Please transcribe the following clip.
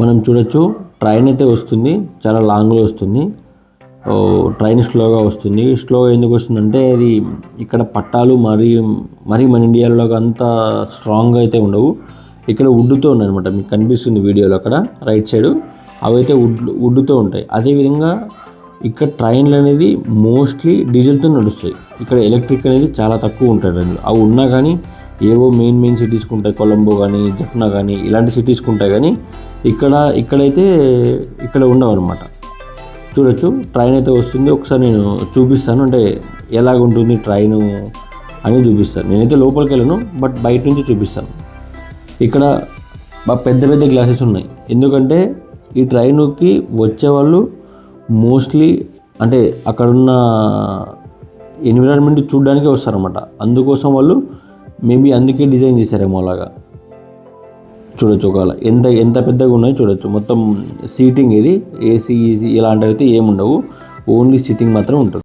మనం చూడొచ్చు ట్రైన్ అయితే వస్తుంది చాలా లాంగ్లో వస్తుంది. ట్రైన్ స్లోగా వస్తుంది. స్లోగా ఎందుకు వస్తుందంటే అది ఇక్కడ పట్టాలు మరీ మరీ మన ఇండియాలో అంత స్ట్రాంగ్గా అయితే ఉండవు. ఇక్కడ వుడ్తో ఉన్నాయన్నమాట మీకు కనిపిస్తుంది వీడియోలో అక్కడ రైట్ సైడ్ అవి అయితే వుడ్ వుడ్తో ఉంటాయి అదేవిధంగా ఇక్కడ ట్రైన్లు అనేది మోస్ట్లీ డీజిల్తో నడుస్తాయి. ఇక్కడ ఎలక్ట్రిక్ అనేది చాలా తక్కువ ఉంటాయి ట్రైన్లు. అవి ఉన్నా కానీ ఏవో మెయిన్ మెయిన్ సిటీస్కి ఉంటాయి కొలంబో కానీ జఫ్నా కానీ ఇలాంటి సిటీస్కి ఉంటాయి. కానీ ఇక్కడ ఇక్కడైతే ఇక్కడ ఉండవు అనమాట చూడొచ్చు ట్రైన్ అయితే వస్తుంది. ఒకసారి నేను చూపిస్తాను. అంటే ఎలాగుంటుంది ట్రైను అని చూపిస్తాను. నేనైతే లోపలికి వెళ్ళను బట్ బయట నుంచి చూపిస్తాను. ఇక్కడ పెద్ద పెద్ద గ్లాసెస్ ఉన్నాయి. ఎందుకంటే ఈ ట్రైన్కి వచ్చేవాళ్ళు మోస్ట్లీ అంటే అక్కడున్న ఎన్విరాన్మెంట్ చూడడానికి వస్తారన్నమాట. అందుకోసం వాళ్ళు మేబీ అందుకే డిజైన్ చేశారేమో అలాగా. చూడొచ్చు ఒకవేళ. ఎంత ఎంత పెద్దగా ఉన్నాయో చూడొచ్చు. మొత్తం సీటింగ్ ఇది ఏసీ ఈసీ ఇలాంటివి అయితే ఏముండవు. ఓన్లీ సీటింగ్ మాత్రం ఉంటుంది.